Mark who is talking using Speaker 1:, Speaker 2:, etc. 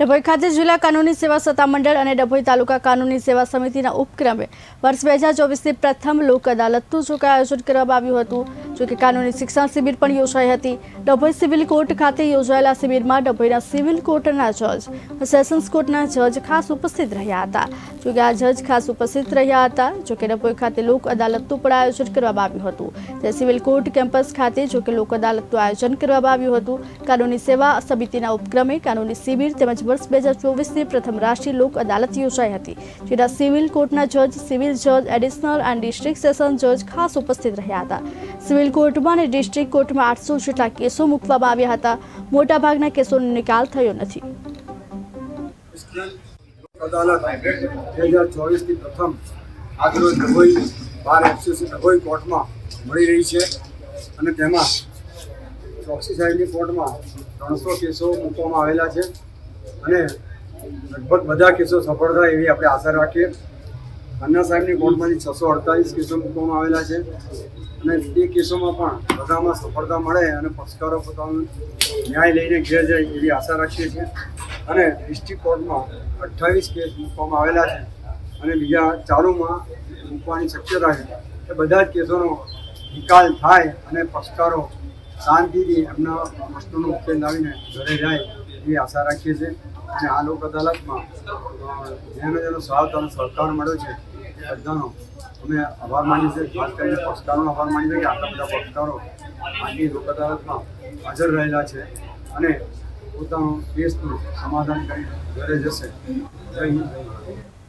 Speaker 1: ડભોઈ ખાતે જિલ્લા કાનૂની સેવા સત્તામંડળ અને ડભોઈ તાલુકા કાનૂની સેવા સમિતિના ઉપક્રમે વર્ષ બે હજાર ચોવીસની પ્રથમ લોક અદાલતનું જો કે આયોજન કરવામાં આવ્યું હતું? જો કે કાનૂની શિક્ષણ શિબિર પણ યોજાઈ હતી. ડભોઈ સિવિલ કોર્ટ ખાતે યોજાયેલા શિબિરમાં ડભોઈના સિવિલ કોર્ટના જજ, સેશન્સ કોર્ટના જજ ખાસ ઉપસ્થિત રહ્યા હતા. જોકે આ જજ ખાસ ઉપસ્થિત રહ્યા હતા જોકે ડભોઈ ખાતે લોક અદાલતનું પણ આયોજન કરવામાં આવ્યું હતું. તે સિવિલ કોર્ટ કેમ્પસ ખાતે જોકે લોક અદાલતનું આયોજન કરવામાં આવ્યું હતું. કાનૂની સેવા સમિતિના ઉપક્રમે કાનૂની શિબિર તેમજ વર્ષ બે હજાર ચોવીસની પ્રથમ રાષ્ટ્રીય લોક અદાલત યોજાઈ હતી, જેના સિવિલ કોર્ટના જજ, સિવિલ જજ, એડિશનલ એન્ડ ડિસ્ટ્રિક્ટ સેશન જજ ખાસ ઉપસ્થિત રહ્યા હતા. સિવિલ કોર્ટમાં અને ડિસ્ટ્રિક્ટ કોર્ટમાં આઠસો જેટલા કેસો મૂકવામાં આવ્યા હતા. મોટાભાગના કેસોનો નિકાલ થયો નથી.
Speaker 2: બે હજાર ચોવીસની પ્રથમ આજરોજ ડભોઈ બાર એફસીસી ડભોઈ કોર્ટમાં મળી રહી છે અને તેમાં ચોકસી સાહેબની કોર્ટમાં ત્રણસો કેસો મૂકવામાં આવેલા છે અને લગભગ બધા કેસો સફળ થાય એવી આપણે આશા રાખીએ. ખન્ના સાહેબની કોર્ટમાંથી છસો અડતાલીસ કેસો મૂકવામાં આવેલા છે. અને તે કેસોમાં પણ બધામાં સફળતા મળે અને પક્ષકારો પોતાનો ન્યાય લઈને ઘેર જાય એવી આશા રાખીએ છીએ. અને ડિસ્ટ્રિક્ટ કોર્ટમાં અઠ્ઠાવીસ કેસ મૂકવામાં આવેલા છે. અને બીજા ચાલુમાં મૂકવાની શક્યતા છે. એ બધા જ કેસોનો નિકાલ થાય અને પક્ષકારો શાંતિથી એમના પ્રશ્નોનો ઉકેલ લાવીને ઘરે જાય એવી આશા રાખીએ છીએ. અને આ લોક અદાલતમાં જેનો જેનો સાથ અને સહકાર મળ્યો છે બધાનો અમે આભાર માની છે ખાસ કરીને પક્ષકારોનો આભાર માની છે કે આટલા બધા પક્ષકારો આજની લોક અદાલતમાં હાજર રહેલા છે અને પોતાનું કેસનું સમાધાન કરી ઘરે જશે જય હિન્દ.